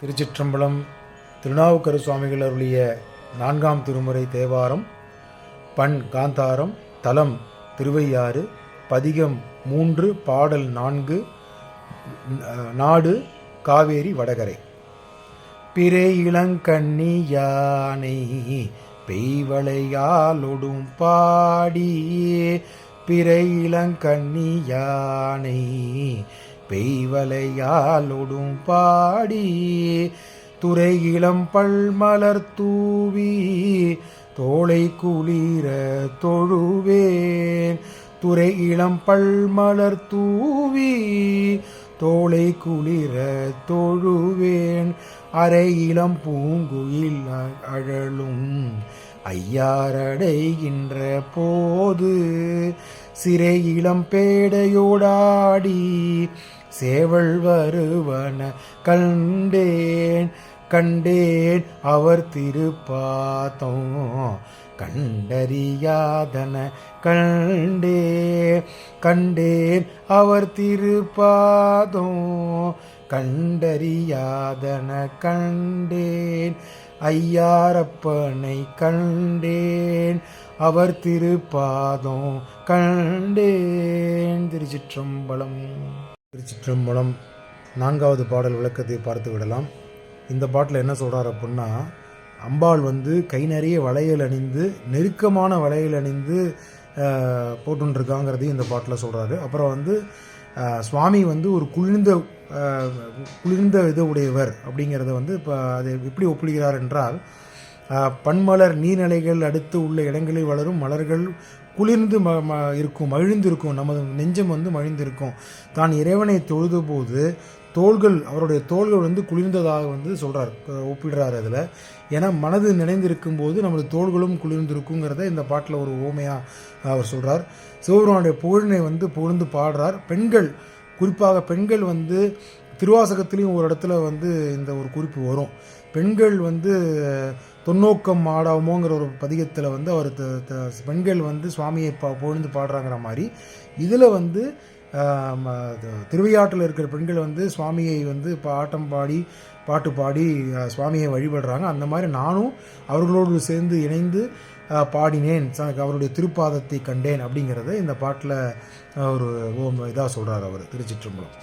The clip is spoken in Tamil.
திருச்சிற்றம்பலம் திருநாவுக்கரு சுவாமிகள் அருளிய நான்காம் திருமுறை தேவாரம் பண் காந்தாரம் தலம் திருவையாறு பதிகம் மூன்று பாடல் நான்கு நாடு காவேரி வடகரை. பிறை இளங்கண்ணி யானை பெய்வளையாலொடும் பாடி பிறை இளங்கண்ணி யானை பெய்வலையாலொடும் பாடி துறை இளம் பல்மலர் தூவி தோளை குளிர தொழுவேன். துறை இளம் பல்மலர் தூவி தோளை குளிர தொழுவேன். அரை இளம் பூங்குயில் அழலும் ஐயாரடைகின்ற போது சிறை இளம் பேடையோடாடி சேவல் வருவன கண்டேன் கண்டேன் அவர் திருப்பாதம் கண்டறியாதன கண்டே கண்டேன் அவர் திருப்பாதம் கண்டறியாதன கண்டேன் ஐயாரப்பனை கண்டேன். அவர் திருப்பாதம் கண்டேன். திருச்சிற்றம்பலம். திருச்சிற்றம்பலம் நான்காவது பாடல் விளக்கத்தை பார்த்து விடலாம். இந்த பாட்டில் என்ன சொல்கிறார் அப்படின்னா அம்பாள் வந்து கை நிறைய வளையல் அணிந்து நெருக்கமான வளையல் அணிந்து போட்டுருக்காங்கிறதையும் இந்த பாட்டில் சொல்கிறாரு அப்புறம் வந்து சுவாமி வந்து ஒரு குளிர்ந்த குளிர்ந்த இது உடையவர் அப்படிங்கிறத வந்து இப்போ அதை எப்படி ஒப்பிடுகிறார் என்றால் பன்மலர் நீர்நிலைகள் அடுத்து உள்ள இடங்களில் வளரும் மலர்கள் குளிர்ந்து ம ம இருக்கும் மகிழ்ந்திருக்கும் நமது நெஞ்சம் வந்து மகிழ்ந்திருக்கும் தான் இறைவனை தொழுதபோது தோள்கள் அவருடைய தோள்கள் வந்து குளிர்ந்ததாக வந்து சொல்கிறார் ஒப்பிடுறார் அதில். ஏன்னா மனது நினைந்திருக்கும் போது நமது தோள்களும் குளிர்ந்திருக்குங்கிறத இந்த பாட்டில் ஒரு ஓமையாக அவர் சொல்கிறார் சிவபெருமானுடைய புகழினை வந்து புகழ்ந்து பாடுறார். பெண்கள் குறிப்பாக பெண்கள் வந்து திருவாசகத்திலையும் ஒரு இடத்துல வந்து இந்த ஒரு குறிப்பு வரும். பெண்கள் வந்து தொன்னோக்கம் ஆடாமோங்கிற ஒரு பதிகத்தில் வந்து அவர் த- த- பெண்கள் வந்து சுவாமியை பா பொழுந்து பாடுறாங்கிற மாதிரி. இதில் வந்து திருவையாற்றில் இருக்கிற பெண்கள் வந்து சுவாமியை வந்து பாட்டம் பாடி பாட்டு பாடி சுவாமியை வழிபடுறாங்க. அந்த மாதிரி நானும் அவர்களோடு சேர்ந்து இணைந்து பாடினேன். அவருடைய திருப்பாதத்தை கண்டேன் அப்படிங்கிறத இந்த பாட்டில் ஒரு ஓம் இதாக சொல்கிறார் அவர் திருச்சிற்றம்பலம்.